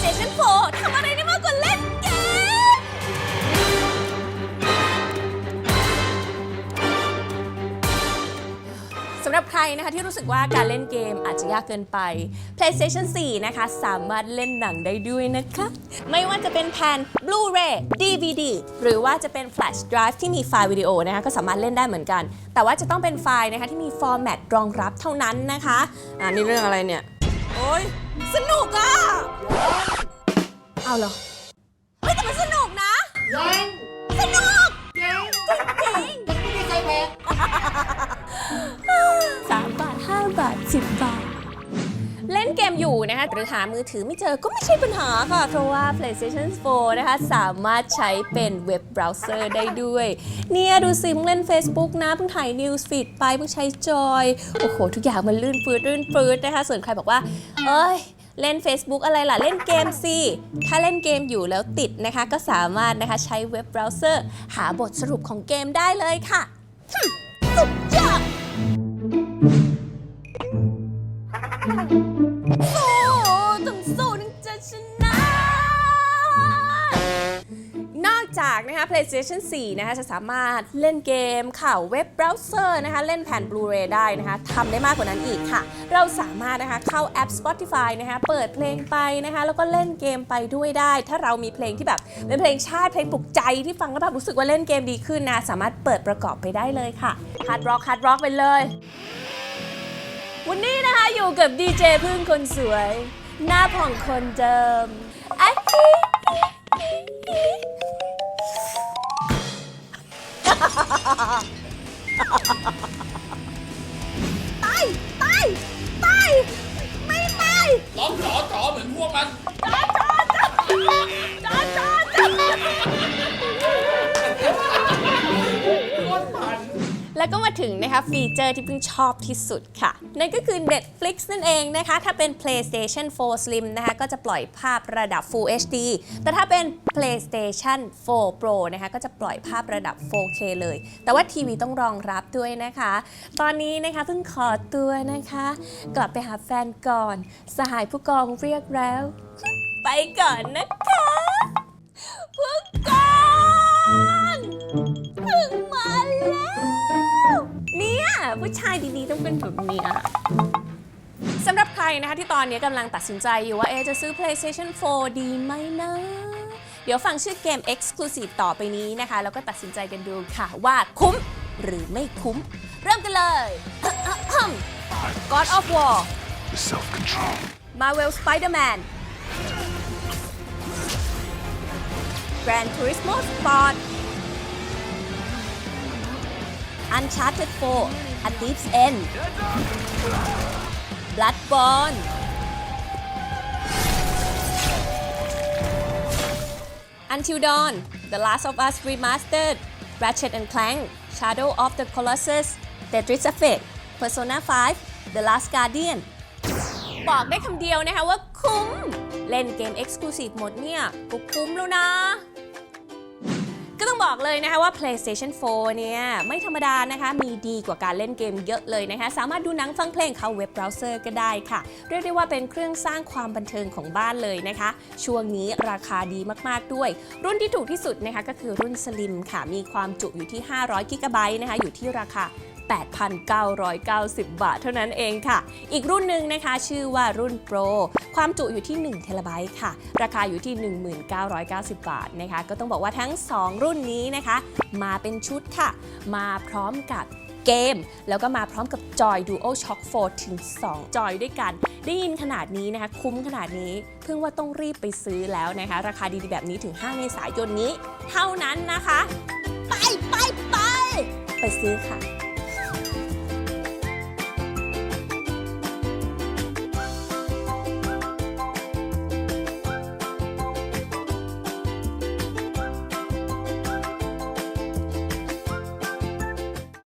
PlayStation ทำอะไรได้มากกว่าเล่นเกม สำหรับใครนะคะที่รู้สึกว่าการเล่นเกมอาจจะยากเกินไป PlayStation 4 นะคะ สามารถเล่นหนังได้ด้วยนะคะ ไม่ว่าจะเป็นแผ่น Blu-ray DVD หรือว่าจะเป็น Flash Drive ที่มีไฟล์วิดีโอนะคะก็สามารถเล่นได้เหมือนกัน แต่ว่าจะต้องเป็นไฟล์นะคะที่มีฟอร์แมตรองรับเท่านั้นนะคะอ่านี่เรื่องอะไรเนี่ย โอ้ยสนุกอะเอาเหรอเฮ้ยแต่มันสนุกนะ ยังสนุก ยังจริงยังไม่ได้ใส่แบกๆสามบาทห้าบาทสิบบาทเล่นเกม อยู่นะคะหรือหามือถือไม่เจอก็ไม่ใช่ปัญหาค่ะ เพราะว่า PlayStation 4 นะคะ สามารถใช้เป็นเว็บเบราว์เซอร์ได้ด้วย เนี่ยดูสิมึงเล่น Facebook นะเพิ่งถ่าย News Feed ไปเพิ่งใช้จอย โอ้โห ทุกอย่างมันลื่นปืดลื่นปืดนะคะ ส่วนใครบอกว่า เอ้ยเล่น Facebook อะไรล่ะ เล่นเกมสิ ถ้าเล่นเกมอยู่แล้วติดนะคะ ก็สามารถนะคะใช้เว็บเบราว์เซอร์ หาบทสรุปของเกมได้เลยค่ะ สุดยอดสู้ จากนะคะ PlayStation 4 นะคะจะสามารถเล่นเกมข่าวเว็บเบราว์เซอร์นะคะ เล่นแผ่น Blu-ray ได้นะคะทำได้มากกว่านั้นอีกค่ะ เราสามารถนะคะเข้าแอป Spotify นะคะ เปิดเพลงไปนะคะ แล้วก็เล่นเกมไปด้วยได้ ถ้าเรามีเพลงที่แบบเป็นเพลงชาติเพลงปลุกใจที่ฟังแล้วแบบรู้สึกว่าเล่นเกมดีขึ้นนะ สามารถเปิดประกอบไปได้เลยค่ะ Hard Rock Hard Rock ไปเลย วันนี้นะคะอยู่กับดีเจพึ่งคนสวย หน้าผ่องคนเดิมอ ตาย ตาย ตาย ไม่ตาย ร้องจ๋อจ๋อเหมือนพวกมันจ้าจ้ แล้วก็มาถึงนะคะฟีเจอร์ที่เพิ่งชอบที่สุดค่ะ นั่นก็คือ Netflix นั่นเองนะคะ ถ้าเป็น PlayStation 4 Slim นะคะก็จะปล่อยภาพระดับ Full HD แต่ถ้าเป็น PlayStation 4 Pro นะคะก็จะปล่อยภาพระดับ 4K เลย แต่ว่าทีวีต้องรองรับด้วยนะคะ ตอนนี้นะคะเพิ่งขอตัวนะคะ กลับไปหาแฟนก่อน สหายผู้กองเรียกแล้ว ไปก่อนนะคะ ผู้ชายดีๆ ต้องเป็นแบบเนี้ยสำหรับใครนะคะที่ตอนนี้กำลังตัดสินใจอยู่ว่าเอะจะซื้อ PlayStation 4 ดีไหมนะ เดี๋ยวฟังชื่อเกม Exclusive ต่อไปนี้นะคะ แล้วก็ตัดสินใจกันดูค่ะว่าคุ้มหรือไม่คุ้ม เริ่มกันเลย God of War. Marvel Spider-Man Gran Turismo Sport Uncharted 4 A Thief's End Bloodborne Until Dawn The Last of Us Remastered Ratchet and Clank Shadow of the Colossus Tetris Effect Persona 5 The Last Guardian บอกได้คำเดียวนะคะว่าคุ้ม เล่นเกม Exclusive หมดเนี่ยก็คุ้มแล้วนะ ก็ต้องบอกเลยนะคะว่า PlayStation 4 เนี่ยไม่ธรรมดานะคะ มีดีกว่าการเล่นเกมเยอะเลยนะคะ สามารถดูหนังฟังเพลงเข้าเว็บเบราว์เซอร์ก็ได้ค่ะ เรียกได้ว่าเป็นเครื่องสร้างความบันเทิงของบ้านเลยนะคะ ช่วงนี้ราคาดีมากๆด้วย รุ่นที่ถูกที่สุดนะคะก็คือรุ่น Slim ค่ะ มีความจุอยู่ที่ 500 กิกะไบต์นะคะ อยู่ที่ราคา 8,990 บาท เท่านั้นเองค่ะ อีกรุ่นหนึ่งนะคะ ชื่อว่ารุ่น Pro ความจุอยู่ที่1เทราไบต์ค่ะ ราคาอยู่ที่ 1990 บาทนะคะ ก็ต้องบอกว่าทั้ง 2 รุ่นนี้นะคะ มาเป็นชุดค่ะ มาพร้อมกับเกม แล้วก็มาพร้อมกับจอย Dual Shock 4 ถึง 2 จอยด้วยกัน ได้ยินขนาดนี้นะคะ คุ้มขนาดนี้ เพิ่งว่าต้องรีบไปซื้อแล้วนะคะ ราคาดีๆแบบนี้ถึง 5 เมษายนนี้ เท่านั้นนะคะ ไปไปไปไปซื้อค่ะ